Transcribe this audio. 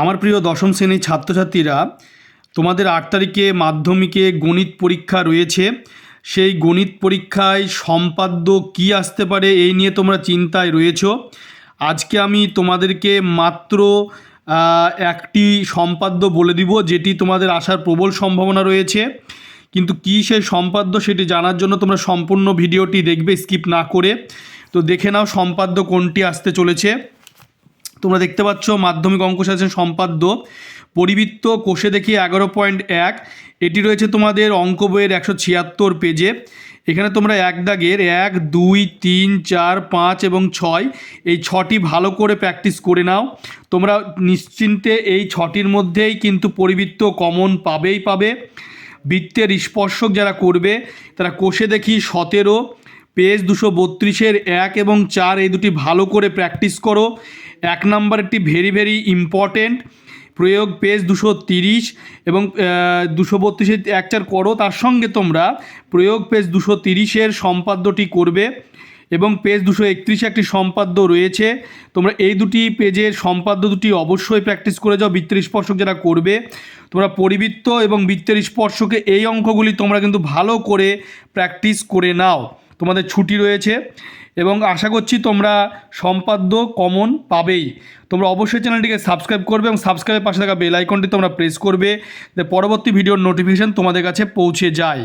আমার প্রিয় দশম শ্রেণির ছাত্রছাত্রীরা, তোমাদের আট তারিখে মাধ্যমিকে গণিত পরীক্ষা রয়েছে। সেই গণিত পরীক্ষায় সম্পাদ্য কী আসতে পারে এই নিয়ে তোমরা চিন্তায় রয়েছো। আজকে আমি তোমাদেরকে মাত্র একটি সম্পাদ্য বলে দিব, যেটি তোমাদের আসার প্রবল সম্ভাবনা রয়েছে। কিন্তু কী সেই সম্পাদ্য সেটি জানার জন্য তোমরা সম্পূর্ণ ভিডিওটি দেখবে, স্কিপ না করে। তো দেখে নাও সম্পাদ্য কোনটি আসতে চলেছে। তোমরা দেখতে পাচ্ছ মাধ্যমিক অঙ্ক শাসন সম্পাদ্য। পরিবৃত্ত কোষে দেখি এগারো পয়েন্ট এক। এটি রয়েছে তোমাদের অঙ্ক বইয়ের একশো ছিয়াত্তর পেজে। এখানে তোমরা এক দাগের এক, দুই, তিন, চার, পাঁচ এবং ছয় এই ছটি ভালো করে প্র্যাকটিস করে নাও। তোমরা নিশ্চিন্তে এই ছটির মধ্যেই কিন্তু পরিবৃত্ত কমন পাবেই পাবে। বৃত্তের স্পর্শক যারা করবে, তারা কোষে দেখি সতেরো পেজ দুশো বত্রিশের এক এবং চার এই দুটি ভালো করে প্র্যাকটিস করো। এক নাম্বারটি ভেরি ভেরি ইম্পর্টেন্ট। প্রয়োগ পেজ দুশো তিরিশ এবং দুশো বত্রিশের এক চার করো। তার সঙ্গে তোমরা প্রয়োগ পেজ দুশো তিরিশের সম্পাদ্যটি করবে এবং পেজ দুশো একত্রিশে একটি সম্পাদ্য রয়েছে। তোমরা এই দুটি পেজের সম্পাদ্য দুটি অবশ্যই প্র্যাকটিস করে যাও বৃত্তের স্পর্শক যারা করবে। তোমরা পরিবৃত্ত এবং বৃত্তের স্পর্শকে এই অঙ্কগুলি তোমরা কিন্তু ভালো করে প্র্যাকটিস করে নাও। তোমাদের ছুটি রয়েছে এবং আশা করছি তোমরা সম্পাদ্য কমন পাবেই। তোমরা অবশ্যই চ্যানেলটিকে সাবস্ক্রাইব করবে এবং সাবস্ক্রাইবের পাশে থাকা বেল আইকনটি তোমরা প্রেস করবে পরবর্তী ভিডিওর নোটিফিকেশান তোমাদের কাছে পৌঁছে যায়।